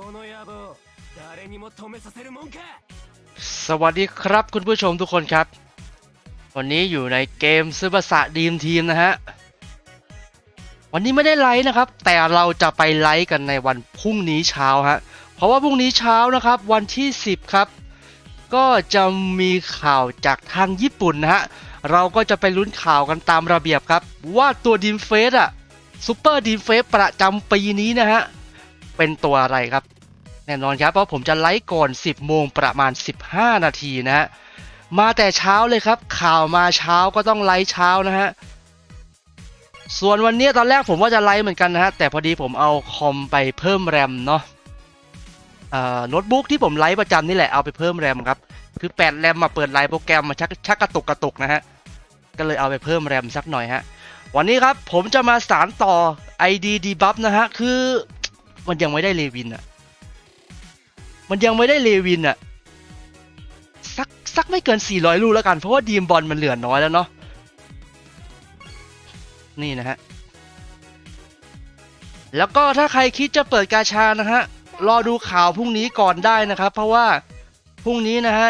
この野望誰にも止めさせるもんか สวัสดีครับคุณผู้ชมทุกคนครับ วันนี้อยู่ในเกมซูเปอร์สะดีมทีมนะฮะ วันนี้ไม่ได้ไลฟ์นะครับ แต่เราจะไปไลฟ์กันในวันพรุ่งนี้เช้าฮะ เพราะว่าพรุ่งนี้เช้านะครับ วันที่ 10 ครับ ก็จะมีข่าวจากทางญี่ปุ่นนะฮะ เราก็จะไปลุ้นข่าวกันตามระเบียบครับ ว่าตัวดีมเฟสอะซูเปอร์ดีมเฟสประจำปีนี้นะฮะ เป็นตัวอะไรครับ แน่นอนครับเพราะผมจะไลฟ์ก่อน 10 โมงประมาณ 15 นาทีนะฮะมาแต่เช้าเลยครับ ข่าวมาเช้าก็ต้องไลฟ์เช้านะฮะส่วนวันนี้ตอนแรกผมว่าจะไลฟ์เหมือนกันนะฮะแต่พอดีผมเอาคอมไปเพิ่มแรมเนาะเอ่อโน้ตบุ๊กที่ผมไลฟ์ประจำนี่แหละเอาไปเพิ่มแรมครับคือ8แรมมาเปิดไลฟ์โปรแกรมมาชักชักกระตุกกระตุกนะฮะก็เลยเอาไปเพิ่มแรมสักหน่อยฮะวันนี้ครับผมจะมาสารต่อ ID debuff นะฮะคือ มันยังไม่ได้เลวินอะมันยังไม่ได้เลวินอะสักสักไม่เกิน 400 ลูกแล้วกัน เพราะว่าดีมบอลมันเหลือน้อยแล้วเนาะ นี่นะฮะ แล้วก็ถ้าใครคิดจะเปิดกาชานะฮะ รอดูข่าวพรุ่งนี้ก่อนได้นะครับ เพราะว่าพรุ่งนี้นะฮะ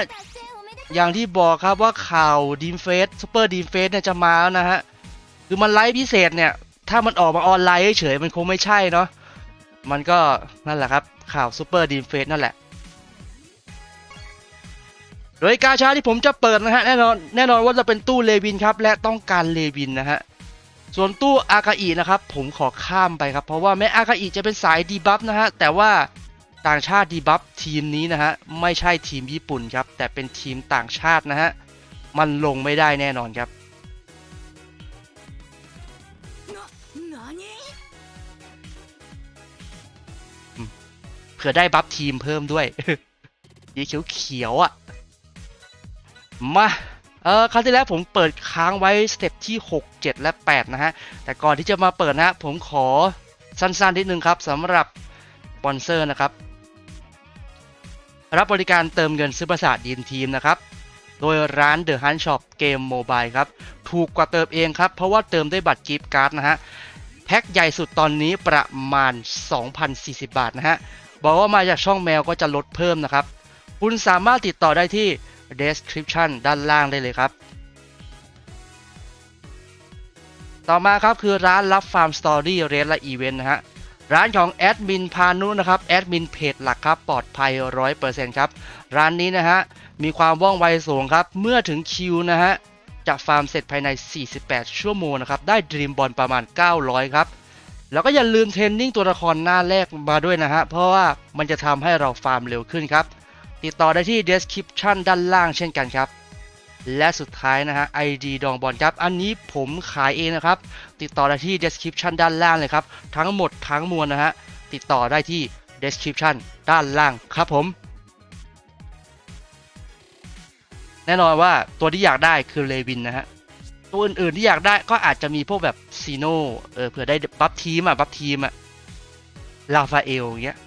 อย่างที่บอกครับว่าข่าวดีมเฟสซูเปอร์ดีมเฟสเนี่ยจะมาแล้วนะฮะ คือมันไลฟ์พิเศษเนี่ย ถ้ามันออกมาออนไลน์เฉยมันคงไม่ใช่เนาะ มันก็นั่นแหละครับข่าวซูเปอร์ดีมเฟสนั่นแหละ โดยกาชาที่ผมจะเปิดนะฮะแน่นอนแน่นอนว่าจะเป็นตู้เลวินครับ และต้องการเลวินนะฮะส่วนตู้อากาอินะครับผมขอข้ามไปครับ เพราะว่าแม้อากาอิจะเป็นสายดีบัฟนะฮะแต่ว่าต่างชาติดีบัฟทีมนี้นะฮะไม่ใช่ทีมญี่ปุ่นครับ แต่เป็นทีมต่างชาตินะฮะมันลงไม่ได้แน่นอนครับ ผื่อได้บัฟทีมเพิ่มด้วยยีเขียวเขียวอะ มา เออครั้งที่แล้วผมเปิดค้างไว้สเต็ปที่ 6 7 และ 8 นะฮะ แต่ก่อนที่จะมาเปิดนะฮะผมขอสั้นๆนิดนึงครับสำหรับสปอนเซอร์นะครับ รับบริการเติมเงินซื้อประสาทดีนทีมนะครับ โดยร้าน The Hunt Shop เกมโมบายครับ ถูกกว่าเติมเองครับ เพราะว่าเติมด้วยบัตรกิฟต์การ์ดนะฮะ แพ็คใหญ่สุดตอนนี้ประมาณ 2,040 บาทนะฮะ บอกว่ามาจากช่องแมวก็จะลดเพิ่มนะครับ คุณสามารถติดต่อได้ที่ description ด้านล่างได้เลยครับ ต่อมาครับคือร้านรับฟาร์มสตอรี่เรทและอีเวนต์นะฮะ ร้านของแอดมินพานุนะครับแอดมินเพจหลักครับปลอดภัย 100%ครับ ร้านนี้นะฮะ มีความว่องไวสูงครับ เมื่อถึงคิวนะฮะจะฟาร์มเสร็จภายใน 48 ชั่วโมงนะครับ ได้ดรีมบอลประมาณ 900 ครับ แล้วก็อย่าลืมเทรนนิ่งตัวละครหน้าแรกมาด้วยนะฮะ เพราะว่ามันจะทำให้เราฟาร์มเร็วขึ้นครับ ติดต่อได้ที่ description ด้านล่างเช่นกันครับ และสุดท้ายนะฮะ ID ดองบอลครับ อันนี้ผมขายเองนะครับ ติดต่อได้ที่ description ด้านล่างเลยครับ ทั้งหมดทั้งมวลนะฮะ ติดต่อได้ที่ description ด้านล่างครับผม แน่นอนว่าตัวที่อยากได้คือเลวินนะฮะ ตัวอื่นๆที่อยากได้ก็อาจจะมีพวกแบบซีโนเออเผื่อได้บัฟทีมอะบัฟทีมอะลาฟาเอลอย่างเงี้ย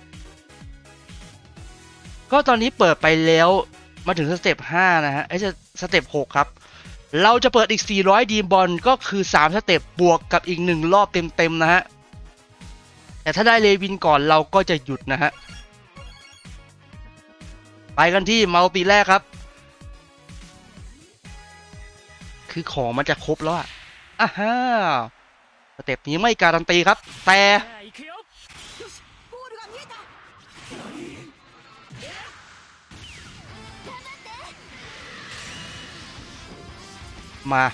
ก็ตอนนี้เปิดไปแล้วมาถึงสเต็ป5นะฮะไอ้สเต็ป6ครับ เราจะเปิดอีก 400 ดีมบอลก็คือ 3 สเต็ปบวกกับอีก 1 รอบเต็ม ๆ นะฮะ แต่ถ้าได้เลวินก่อนเราก็จะหยุดนะฮะ ไปกันที่มัลติแรกครับ คือของมันจะครบแล้วอะอ่าฮ่สเต็ปนี้ไม่การันตีครับ แต่มา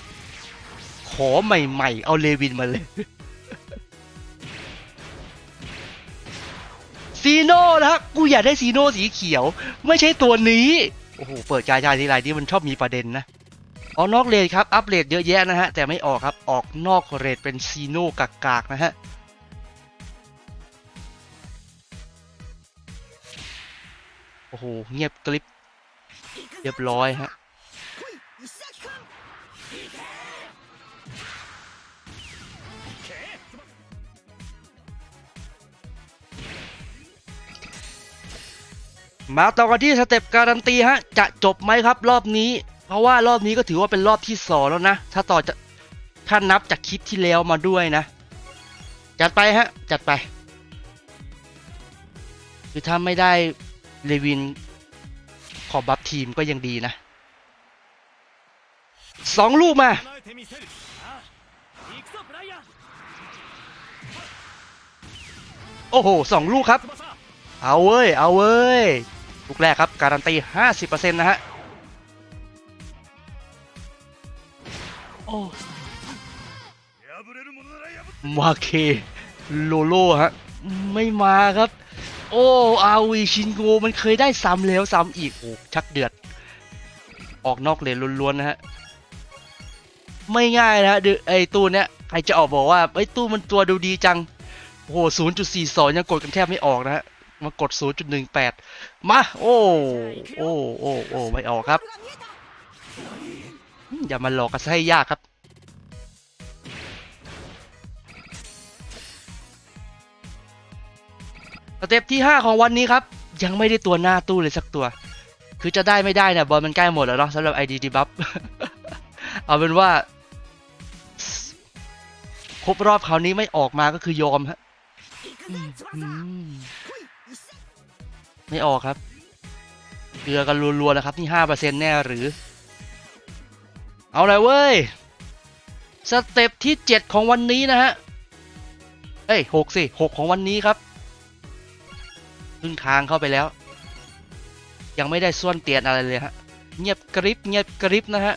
ขอใหม่ ๆ เอาเลวินมาเลยซีโน่นะฮะกูอยากได้ซีโน่สีเขียว ไม่ใช่ตัวนี้ โอ้โห เปิดใจใจทีไรที่มันชอบมีประเด็นนะ ออกนอกเลดครับ อัปเลดเยอะแยะนะฮะ แต่ไม่ออกครับ ออกนอกเลดเป็นซีโน่กากๆนะฮะโอ้โห เงียบกลิบเรียบร้อยฮะมาต่อกันที่สเต็ปการันตีฮะ จะจบไหมครับรอบนี้ เพราะว่ารอบนี้ก็ถือว่าเป็นรอบที่สองแล้วนะ ถ้าต่อจะถ้านับจากคลิปที่แล้วมาด้วยนะ จัดไปฮะ จัดไป คือถ้าไม่ได้เลวินขอบัฟทีมก็ยังดีนะสองลูกมา โอ้โหสองลูกครับ เอาเว้ย เอาเว้ย ลูกแรกครับ การันตี 50%นะฮะ อ้มาเคโลโลฮะ ไม่มาครับ โอ้อาวีชินโกมันเคยได้ซ้ำแล้วซ้ำอีกโอ้ชักเดือด ออกนอกเลนล้วนๆนะฮะ ไม่ง่ายนะฮะไอตู้เนี้ยใครจะออกบอกว่าไอตู้มันตัวดูดีจัง โอ้โห0.42 ยังกดกันแทบไม่ออกนะฮะ มากด 0.18 มา โอ้ โอ้ โอ้ โอ้ ไม่ออกครับ อย่ามาหลอกกันซะให้ยากครับ สเต็ปที่ 5 ของวันนี้ครับ ยังไม่ได้ตัวหน้าตู้เลยสักตัว คือจะได้ไม่ได้เนี่ยบอลมันใกล้หมดแล้วเนาะสำหรับ ID d e b u f เอาเป็นว่า ครบรอบคราวนี้ไม่ออกมาก็คือยอมฮะไม่ออกครับ เกลือกันรัวๆแล้วครับ นี่5%แน่หรือ เอาเลยเว้ย สเต็ปที่ 7 ของวันนี้นะฮะ เอ้ยหกสิหกของวันนี้ครับครึ่งทางเข้าไปแล้ว ยังไม่ได้ส่วนเตียนอะไรเลยฮะ เงียบกริบเงียบกริบนะฮะ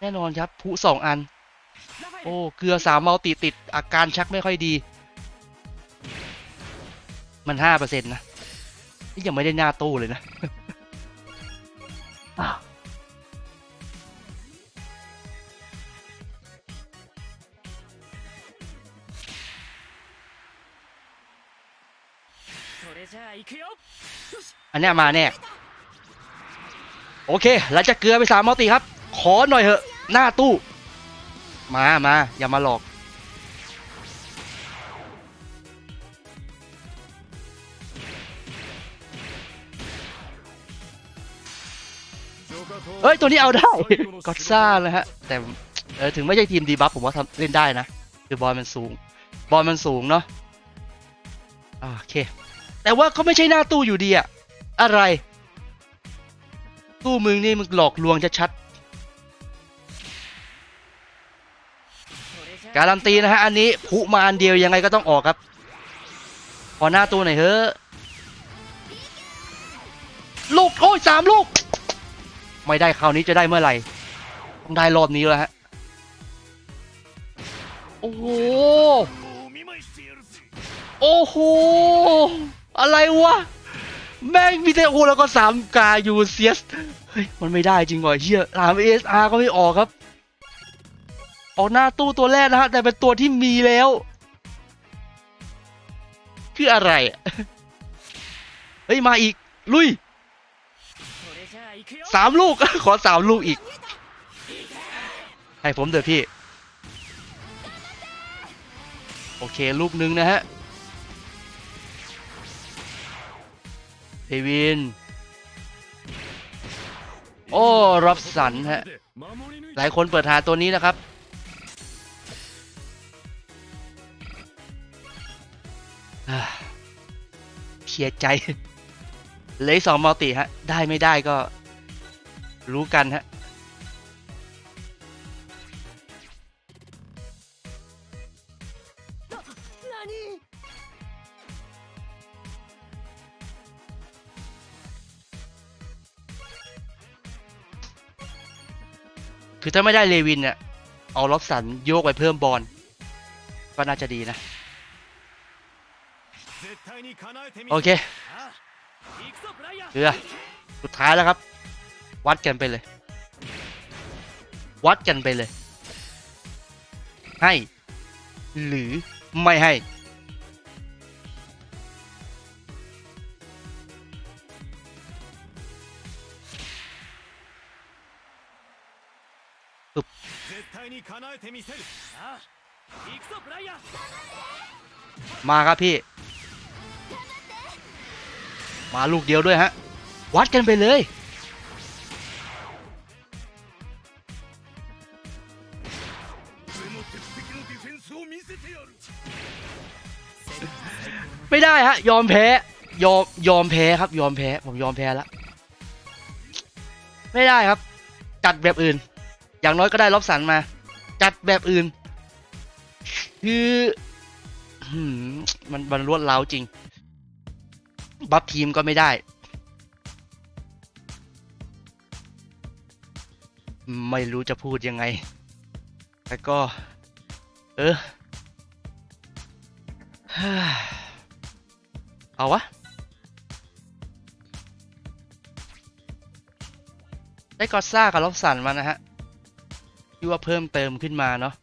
แน่นอนครับผู้สองอัน โอ้ เกลือสามเมาติติด อาการชักไม่ค่อยดี มันห้าเปอร์เซ็นต์นะ ยังไม่ได้หน้าตู้เลยนะ ต่อันนี้มาแน่โอเคหลังจากเกลือไปสามมอติครับ ขอหน่อยเหอะ หน้าตู้ มามาอย่ามาหลอก เอ้ยตัวนี้เอาได้ก็ซ่านะฮะ แต่ถึงไม่ใช่ทีมดีบัฟผมว่าทำเล่นได้นะ คือบอลมันสูง บอลมันสูงเนาะโอเค แต่ว่าเขาไม่ใช่หน้าตู้อยู่ดีอะอะไร ตู้มึงนี่มึงหลอกลวงชัดๆการันตีนะฮะอันนี้ผุมาอันเดียวยังไงก็ต้องออกครับ พอหน้าตู้หน่อยเฮ้อลูกโอ้ยสามลูก ไม่ได้คราวนี้จะได้เมื่อไหร่ต้องได้รอบนี้แล้วฮะ โอ้โห โอ้โห อะไรวะ แม่งมีแต่โอแล้วก็สามกายูเซียสเฮ้ย มันไม่ได้จริงวะเฮียสามเอสอาร์ก็ไม่ออกครับ ออกหน้าตู้ตัวแรกนะฮะ แต่เป็นตัวที่มีแล้ว คืออะไร เฮ้ย มาอีก ลุย สามลูก ขอสามลูกอีก ให้ผมเถอะพี่ โอเคลูกหนึ่งนะฮะเดวิน โอ้รับสันฮะ หลายคนเปิดหาตัวนี้นะครับเพียใจ เลยสองมัลติฮะ ได้ไม่ได้ก็ รู้กันฮะคือถ้าไม่ได้เลวินเนี่ยเอาล็อบสันโยกไปเพิ่มบอลก็น่าจะดีนะ โอเคเรือสุดท้ายแล้วครับ วัดกันไปเลย วัดกันไปเลย ให้ หรือไม่ให้ มาครับพี่ มาลูกเดียวด้วยฮะ วัดกันไปเลย ไม่ได้ฮะ ยอมแพ้ ยอมยอมแพ้ครับ ยอมแพ้ ผมยอมแพ้แล้ว ไม่ได้ครับ จัดแบบอื่น อย่างน้อยก็ได้รอบสันมา จัดแบบอื่น คือมมันมันรวดเร้าจริง บัฟทีมก็ไม่ได้ ไม่รู้จะพูดยังไงแต่ก็ เออ เอาวะ ได้กอดซ่ากับล็อบสันมานะฮะที่ว่าเพิ่มเติมขึ้นมาเนาะ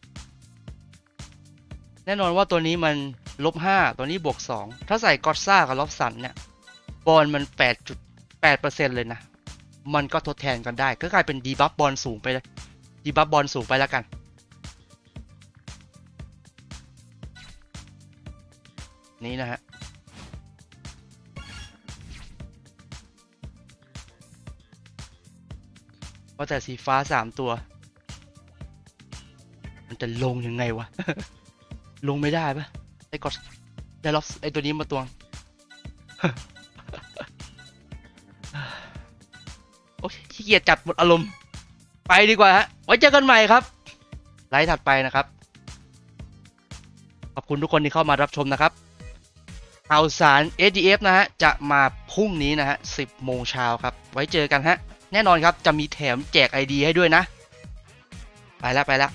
แน่นอนว่าตัวนี้มันลบห้าตัวนี้บวกสองถ้าใส่กอดซ่ากับล็อบสันเนี่ย บอลมันแปดจุดแปดเปอร์เซ็นเลยนะ มันก็ทดแทนกันได้ ก็กลายเป็นดีบัฟบอลสูงไปเลย ดีบัฟบอลสูงไปแล้วกัน นี้นะฮะว่าแต่สีฟ้าสามตัว มันจะลงยังไงวะ ลงไม่ได้ปะได้กดได้ล็อกไอ้ตัวนี้มาตวง โอเคขี้เกียจจัดหมดอารมณ์ ไปดีกว่าฮะ ไว้เจอกันใหม่ครับ ไลฟ์ถัดไปนะครับ ขอบคุณทุกคนที่เข้ามารับชมนะครับ ข่าวสาร SDF นะฮะ จะมาพรุ่งนี้นะฮะ 10 โมงเช้าครับ ไว้เจอกันฮะ แน่นอนครับ จะมีแถมแจก ID ให้ด้วยนะ ไปแล้วไปแล้ว